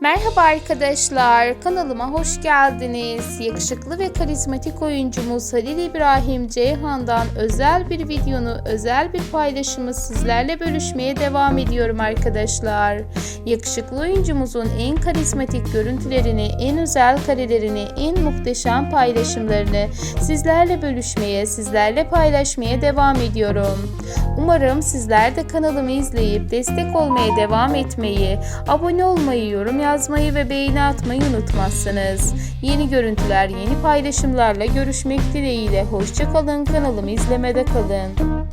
Merhaba arkadaşlar, kanalıma hoş geldiniz. Yakışıklı ve karizmatik oyuncumuz Halil İbrahim Ceyhan'dan özel bir videonu, özel bir paylaşımı sizlerle bölüşmeye devam ediyorum arkadaşlar. Yakışıklı oyuncumuzun en karizmatik görüntülerini, en özel karelerini, en muhteşem paylaşımlarını sizlerle bölüşmeye, sizlerle paylaşmaya devam ediyorum. Umarım sizler de kanalımı izleyip destek olmaya devam etmeyi, abone olmayı, yorum yazmayı ve beğeni atmayı unutmazsınız. Yeni görüntüler, yeni paylaşımlarla görüşmek dileğiyle. Hoşçakalın, kanalımı izlemede kalın.